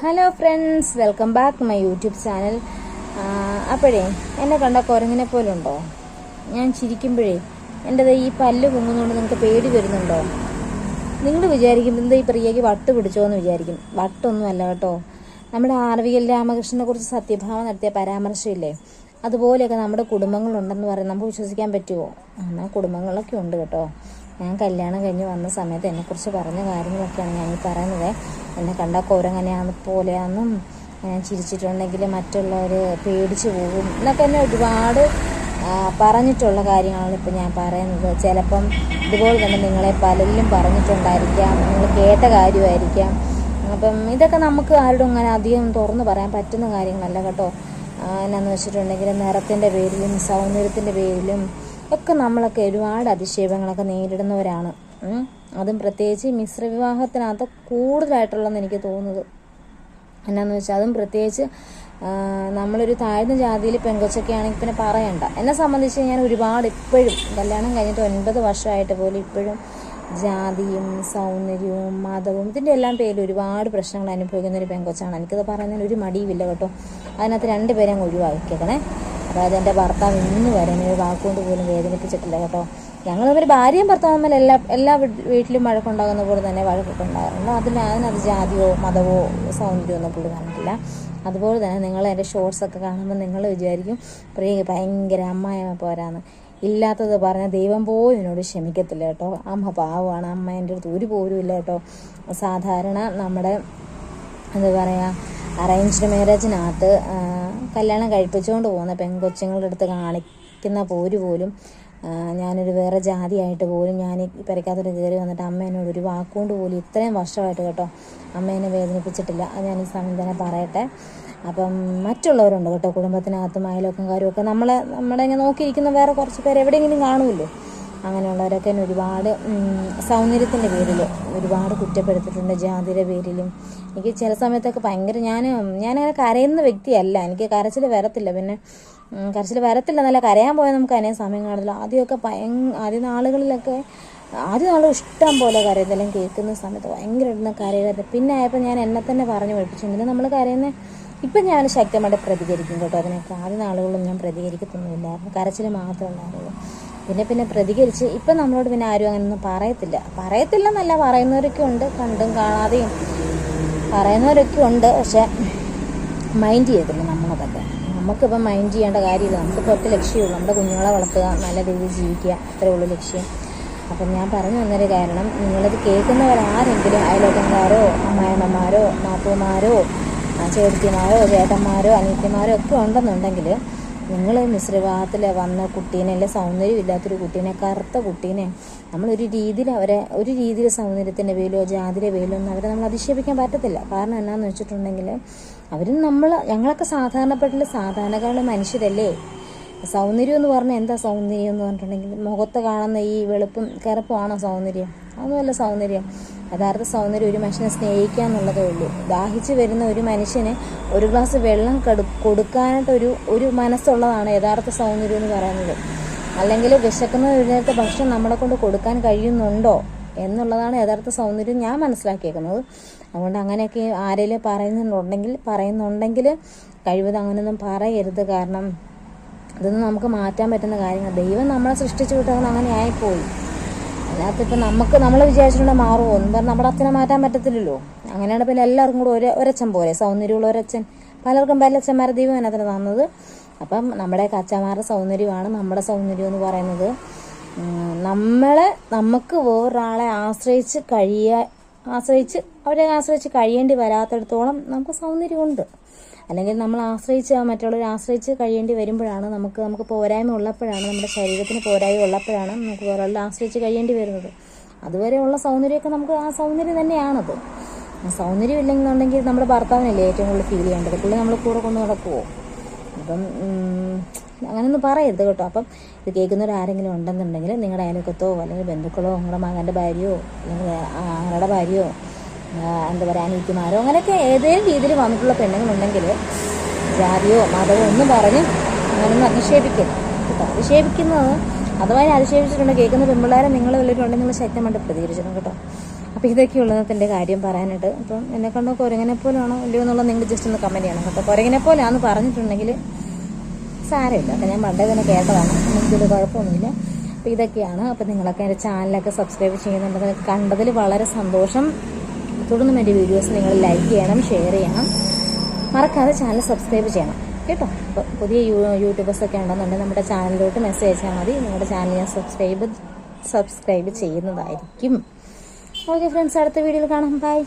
Hello friends welcome back my YouTube channel അപ്പോഴേ എന്നെ കണ്ട കുരങ്ങിനെ പോലെ ഉണ്ടോ ഞാൻ ചിരിക്കുമ്പോഴേ എന്റെ ഈ പല്ല് പൊങ്ങുന്നതുകൊണ്ട് നിങ്ങൾക്ക് പേടി വരുന്നുണ്ടോ? നിങ്ങൾ വിചാരിക്കും എന്താ ഈ പ്രിയയ്ക്ക് വട്ട് പിടിച്ചോ എന്ന് വിചാരിക്കും. വട്ടൊന്നുമല്ല കേട്ടോ. നമ്മുടെ ആർവികൽ രാമകൃഷ്ണനെ കുറിച്ച് സത്യഭാവം നടത്തിയ പരാമർശമില്ലേ? അതുപോലെയൊക്കെ നമ്മുടെ കുടുംബങ്ങളുണ്ടെന്ന് പറയാൻ നമുക്ക് വിശ്വസിക്കാൻ പറ്റുമോ എന്നാൽ കുടുംബങ്ങളൊക്കെ ഉണ്ട് കേട്ടോ. ഞാൻ കല്യാണം കഴിഞ്ഞ് വന്ന സമയത്ത് എന്നെക്കുറിച്ച് പറഞ്ഞ കാര്യങ്ങളൊക്കെയാണ് ഞാൻ ഈ പറയുന്നത്. എന്നെ കണ്ട കോരങ്ങനെയാണ് പോലെയാണെന്നും ഞാൻ ചിരിച്ചിട്ടുണ്ടെങ്കിൽ മറ്റുള്ളവർ പേടിച്ചു പോകും എന്നൊക്കെ എന്നെ ഒരുപാട് പറഞ്ഞിട്ടുള്ള കാര്യങ്ങളാണ് ഇപ്പം ഞാൻ പറയുന്നത്. ചിലപ്പം ഇതുപോലെ തന്നെ നിങ്ങളെ പലരിലും പറഞ്ഞിട്ടുണ്ടായിരിക്കാം നിങ്ങൾ കേട്ട കാര്യമായിരിക്കാം. അപ്പം ഇതൊക്കെ നമുക്ക് ആരോടും അങ്ങനെ അധികം തുറന്ന് പറയാൻ പറ്റുന്ന കാര്യങ്ങളല്ല കേട്ടോ. എന്നാന്ന് വെച്ചിട്ടുണ്ടെങ്കിൽ നിറത്തിന്റെ പേരിലും സൗന്ദര്യത്തിന്റെ പേരിലും ഒക്കെ നമ്മളൊക്കെ ഒരുപാട് അധിക്ഷേപങ്ങളൊക്കെ നേരിടുന്നവരാണ്. അതും പ്രത്യേകിച്ച് മിശ്ര വിവാഹത്തിനകത്ത് കൂടുതലായിട്ടുള്ളതെന്ന് എനിക്ക് തോന്നുന്നത്. എന്നാന്ന് വെച്ചാൽ അതും പ്രത്യേകിച്ച് നമ്മളൊരു താഴ്ന്ന ജാതിയിൽ പെങ്കൊച്ചൊക്കെ ആണെങ്കിൽ പിന്നെ പറയണ്ട. എന്നെ സംബന്ധിച്ച് ഞാൻ ഒരുപാട് ഇപ്പോഴും കല്യാണം കഴിഞ്ഞിട്ട് ഒൻപത് വർഷമായിട്ട് പോലും ഇപ്പോഴും ജാതിയും സൗന്ദര്യവും മതവും ഇതിന്റെ എല്ലാം പേരിൽ ഒരുപാട് പ്രശ്നങ്ങൾ അനുഭവിക്കുന്ന ഒരു പെങ്കൊച്ചാണ്. എനിക്കത് പറയുന്നതിന് ഒരു മടിയുമില്ല കേട്ടോ. അതിനകത്ത് രണ്ടുപേരെ അങ്ങ് ഒഴിവാക്കിയേക്കണേ അതായത് എന്റെ ഭർത്താവ് ഇന്ന് വരെ എന്നെ ഒരു വാക്കുകൊണ്ട് പോലും വേദനിപ്പിച്ചിട്ടില്ല കേട്ടോ. ഞങ്ങൾ തമ്മിൽ ഭാര്യയും ഭർത്താവും തമ്മിൽ എല്ലാ എല്ലാ വീട്ടിലും വഴക്കുണ്ടാകുന്ന പോലെ തന്നെ വഴക്കൊക്കെ ഉണ്ടാകാറുണ്ട്. അതിന് അതിനത് ജാതിയോ മതമോ സൗന്ദര്യമോ ഒന്നും പുള്ളി പറഞ്ഞിട്ടില്ല അതുപോലെ തന്നെ നിങ്ങൾ എന്റെ ഷോർട്സ് ഒക്കെ കാണുമ്പോൾ നിങ്ങൾ വിചാരിക്കും പ്രിയ ഭയങ്കര അമ്മായമ്മ പോരാന്ന്. ഇല്ലാത്തത് പറഞ്ഞ ദൈവം പോലും എന്നോട് ക്ഷമിക്കത്തില്ല കേട്ടോ. അമ്മ പാവമാണ്. അമ്മ എന്റെ അടുത്ത് ഒരു പോലും ഇല്ല കേട്ടോ. സാധാരണ നമ്മുടെ എന്താ പറയുക അറേഞ്ച്ഡ് മാരേജിനകത്ത് കല്യാണം കഴിപ്പിച്ചുകൊണ്ട് പോകുന്ന പെൺകൊച്ചുങ്ങളുടെ അടുത്ത് കാണിക്കുന്ന പോര് പോലും ഞാനൊരു വേറെ ജാതിയായിട്ട് പോലും ഞാൻ ഈ പെരയ്ക്കകത്തോട്ട് കയറി വന്നിട്ട് അമ്മ എന്നോട് ഒരു വാക്കുകൊണ്ട് പോലും ഇത്രയും വർഷമായിട്ട് കേട്ടോ അമ്മ എന്നെ വേദനിപ്പിച്ചിട്ടില്ല. അത് ഞാൻ ഈ സമയം തന്നെ പറയട്ടെ. അപ്പം മറ്റുള്ളവരുണ്ട് കേട്ടോ കുടുംബത്തിനകത്തും അയലോക്കംകാരും ഒക്കെ നമ്മളെ നമ്മളെ ഇങ്ങനെ നോക്കിയിരിക്കുന്ന വേറെ കുറച്ച് പേര് എവിടെയെങ്കിലും കാണുമല്ലോ. അങ്ങനെയുള്ളവരൊക്കെ തന്നെ ഒരുപാട് സൗന്ദര്യത്തിന്റെ പേരിൽ ഒരുപാട് കുറ്റപ്പെടുത്തിയിട്ടുണ്ട് ജാതിയുടെ പേരിലും. എനിക്ക് ചില സമയത്തൊക്കെ ഭയങ്കര ഞാൻ ഞാനങ്ങനെ കരയുന്ന വ്യക്തിയല്ല. എനിക്ക് കരച്ചിൽ വരത്തില്ല. പിന്നെ കരച്ചിൽ വരത്തില്ല എന്നല്ല കരയാൻ പോയാൽ നമുക്ക് അതിനെ സമയം കാണത്തില്ല. ആദ്യമൊക്കെ ഭയ ആദ്യ നാളുകളിലൊക്കെ ആദ്യ നാൾ ഇഷ്ടം പോലെ കരയതെല്ലാം കേൾക്കുന്ന സമയത്ത് ഭയങ്കര ഇടുന്ന കരയുന്നത് പിന്നെ ആയപ്പോൾ ഞാൻ എന്നെ തന്നെ പറഞ്ഞു പഠിപ്പിച്ചെങ്കിലും നമ്മൾ കരയുന്ന ഇപ്പം ഞാൻ ശക്തമായിട്ട് പ്രതികരിക്കും കേട്ടോ. അതിനൊക്കെ ആദ്യ നാളുകളിലും ഞാൻ പ്രതികരിക്കത്തൊന്നുമില്ലായിരുന്നു കരച്ചിൽ മാത്രമേ ഉണ്ടായിരുന്നുള്ളൂ. പിന്നെ പിന്നെ പ്രതികരിച്ച് ഇപ്പം നമ്മളോട് പിന്നെ ആരും അങ്ങനെയൊന്നും പറയത്തില്ല. പറയത്തില്ലെന്നല്ല പറയുന്നവരൊക്കെ ഉണ്ട് കണ്ടും കാണാതെയും പറയുന്നവരൊക്കെ ഉണ്ട് പക്ഷെ മൈൻഡ് ചെയ്യത്തില്ല നമ്മളതൊക്കെ നമുക്കിപ്പം മൈൻഡ് ചെയ്യേണ്ട കാര്യമില്ല നമുക്കിപ്പോൾ ഒറ്റ ലക്ഷ്യമുള്ളൂ നമ്മുടെ കുഞ്ഞുങ്ങളെ വളർത്തുക നല്ല രീതിയിൽ ജീവിക്കുക അത്രേ ഉള്ളൂ ലക്ഷ്യം. അപ്പം ഞാൻ പറഞ്ഞു തന്നൊരു കാരണം നിങ്ങളിത് കേൾക്കുന്നവരാരെങ്കിലും അയലോക്കന്മാരോ അമ്മായിമ്മമാരോ മാപ്പുമാരോ ചേട്ടത്തിമാരോ ചേട്ടന്മാരോ അനിയത്തിമാരോ ഒക്കെ ഉണ്ടെന്നുണ്ടെങ്കിൽ നിങ്ങൾ മിശ്രവിവാഹത്തിൽ വന്ന കുട്ടീനെ അല്ലെ സൗന്ദര്യം ഇല്ലാത്തൊരു കുട്ടീനെ കറുത്ത കുട്ടീനെ നമ്മളൊരു രീതിയിൽ അവരെ ഒരു രീതിയിൽ സൗന്ദര്യത്തിന്റെ പേരിലോ ജാതിയുടെ പേരിലോ ഒന്നും അവരെ നമ്മൾ അധിക്ഷേപിക്കാൻ പറ്റത്തില്ല. കാരണം എന്നാന്ന് വെച്ചിട്ടുണ്ടെങ്കിൽ അവരും നമ്മൾ ഞങ്ങളൊക്കെ സാധാരണപ്പെട്ടുള്ള സാധാരണക്കാരുടെ മനുഷ്യരല്ലേ? സൗന്ദര്യം എന്ന് പറഞ്ഞാൽ എന്താ സൗന്ദര്യം എന്ന് പറഞ്ഞിട്ടുണ്ടെങ്കിൽ മുഖത്ത് കാണുന്ന ഈ വെളുപ്പും കറുപ്പുമാണോ സൗന്ദര്യം? അതൊന്നുമല്ല സൗന്ദര്യം. യഥാർത്ഥ സൗന്ദര്യം ഒരു മനുഷ്യനെ സ്നേഹിക്കുക എന്നുള്ളതേ ഉള്ളൂ. ദാഹിച്ചു വരുന്ന ഒരു മനുഷ്യന് ഒരു ഗ്ലാസ് വെള്ളം കടു കൊടുക്കാനായിട്ടൊരു ഒരു മനസ്സുള്ളതാണ് യഥാർത്ഥ സൗന്ദര്യം എന്ന് പറയുന്നത്. അല്ലെങ്കിൽ വിശക്കുന്ന ഒരു നേരത്തെ ഭക്ഷണം നമ്മളെ കൊണ്ട് കൊടുക്കാൻ കഴിയുന്നുണ്ടോ എന്നുള്ളതാണ് യഥാർത്ഥ സൗന്ദര്യം ഞാൻ മനസ്സിലാക്കിയേക്കുന്നത്. അതുകൊണ്ട് അങ്ങനെയൊക്കെ ആരെങ്കിലും പറയുന്നുണ്ടെങ്കിൽ പറയുന്നുണ്ടെങ്കിൽ കഴിവതും അങ്ങനെയൊന്നും പറയരുത്. കാരണം ഇതൊന്നും നമുക്ക് മാറ്റാൻ പറ്റുന്ന കാര്യങ്ങൾ. ദൈവം നമ്മളെ സൃഷ്ടിച്ചു വിട്ടവൻ അങ്ങനെ ആയിപ്പോയി. അതിനകത്ത് ഇപ്പം നമുക്ക് നമ്മൾ വിചാരിച്ചിട്ടുണ്ടെങ്കിൽ മാറുമോ എന്ന് പറഞ്ഞാൽ നമ്മുടെ അച്ഛനെ മാറ്റാൻ പറ്റത്തില്ലല്ലോ. അങ്ങനെയാണ് പിന്നെ എല്ലാവർക്കും കൂടെ ഒരു ഒരച്ഛൻ പോലെ. സൗന്ദര്യമുള്ള ഒരച്ഛൻ. പലർക്കും പല അച്ഛന്മാരെ ദൈവം അതിനകത്തിന് തന്നത്. അപ്പം നമ്മുടെ അച്ഛന്മാരുടെ സൗന്ദര്യമാണ് നമ്മുടെ സൗന്ദര്യം എന്ന് പറയുന്നത്. നമ്മളെ നമുക്ക് വേറൊരാളെ ആശ്രയിച്ച് കഴിയ ആശ്രയിച്ച് അവരെ ആശ്രയിച്ച് കഴിയേണ്ടി വരാത്തിടത്തോളം നമുക്ക് സൗന്ദര്യമുണ്ട്. അല്ലെങ്കിൽ നമ്മൾ ആശ്രയിച്ച് മറ്റുള്ളവരെ ആശ്രയിച്ച് കഴിയേണ്ടി വരുമ്പോഴാണ് നമുക്ക് നമുക്ക് പോരായ്മ ഉള്ളപ്പോഴാണ് നമ്മുടെ ശരീരത്തിന് പോരായ്മ ഉള്ളപ്പോഴാണ് നമുക്ക് ഒരാളെ ആശ്രയിച്ച് കഴിയേണ്ടി വരുന്നത്. അതുവരെയുള്ള സൗന്ദര്യമൊക്കെ നമുക്ക് ആ സൗന്ദര്യം തന്നെയാണത്. സൗന്ദര്യം ഇല്ലെന്നുണ്ടെങ്കിൽ നമ്മുടെ ഭർത്താവിനല്ലേ ഏറ്റവും കൂടുതൽ ഫീൽ ചെയ്യേണ്ടത്? പുള്ളി നമ്മൾ കൂടെ കൊണ്ട് നടക്കുമോ അപ്പം അങ്ങനെയൊന്നും പറയരുത് കേട്ടോ. അപ്പം ഇത് കേൾക്കുന്നവർ ആരെങ്കിലും ഉണ്ടെന്നുണ്ടെങ്കിൽ നിങ്ങളുടെ അയൽക്കത്തോ അല്ലെങ്കിൽ ബന്ധുക്കളോ നിങ്ങളുടെ മകന്റെ ഭാര്യയോ അല്ലെങ്കിൽ ആങ്ങളുടെ ഭാര്യയോ എന്താ പറയുക അനീറ്റിമാരോ അങ്ങനെയൊക്കെ ഏതെങ്കിലും രീതിയിൽ വന്നിട്ടുള്ള പെണ്ണുങ്ങളുണ്ടെങ്കിൽ ജാതിയോ മതമോ ഒന്നും പറഞ്ഞ് അങ്ങനൊന്നും അധിക്ഷേപിക്കും. കേട്ടോ? അധിക്ഷേപിക്കുന്നത് അഥവാ അധിക്ഷേപിച്ചിട്ടുണ്ട് കേൾക്കുന്ന പെൺപിള്ളേരെ നിങ്ങൾ വല്ലിട്ടുണ്ടെങ്കിൽ നിങ്ങൾ ശക്തമായിട്ട് പ്രതികരിച്ചിട്ടുണ്ട് കേട്ടോ. അപ്പോൾ ഇതൊക്കെയുള്ളത് എന്റെ കാര്യം പറയാനായിട്ട് അപ്പം എന്നെ കണ്ടോ കുരങ്ങനെ പോലെയാണോ ഇല്ലയോ എന്നുള്ളത് നിങ്ങൾ ജസ്റ്റ് ഒന്ന് കമന്റ് ചെയ്യണം കേട്ടോ. കുരങ്ങനെ പോലാന്ന് പറഞ്ഞിട്ടുണ്ടെങ്കിൽ സാരമില്ല. അപ്പം ഞാൻ പണ്ടേ തന്നെ കേട്ടതാണ്. എനിക്കൊരു കുഴപ്പമൊന്നുമില്ല. അപ്പോൾ ഇതൊക്കെയാണ്. അപ്പം നിങ്ങളൊക്കെ എന്റെ ചാനലൊക്കെ സബ്സ്ക്രൈബ് ചെയ്യുന്നുണ്ടെന്ന് കണ്ടതിൽ വളരെ സന്തോഷം. തുടർന്നും എന്റെ വീഡിയോസ് നിങ്ങൾ ലൈക്ക് ചെയ്യണം ഷെയർ ചെയ്യണം. മറക്കാതെ ചാനൽ സബ്സ്ക്രൈബ് ചെയ്യണം കേട്ടോ? അപ്പോൾ പുതിയ യൂട്യൂബേഴ്സൊക്കെ ഉണ്ടെന്നുണ്ടെങ്കിൽ നമ്മുടെ ചാനലിലോട്ട് മെസ്സേജ് അയച്ചാൽ മതി. നിങ്ങളുടെ ചാനൽ ഞാൻ സബ്സ്ക്രൈബ് സബ്സ്ക്രൈബ് ചെയ്യുന്നതായിരിക്കും. ഓക്കെ ഫ്രണ്ട്സ് അടുത്ത വീഡിയോയിൽ കാണാം. ബൈ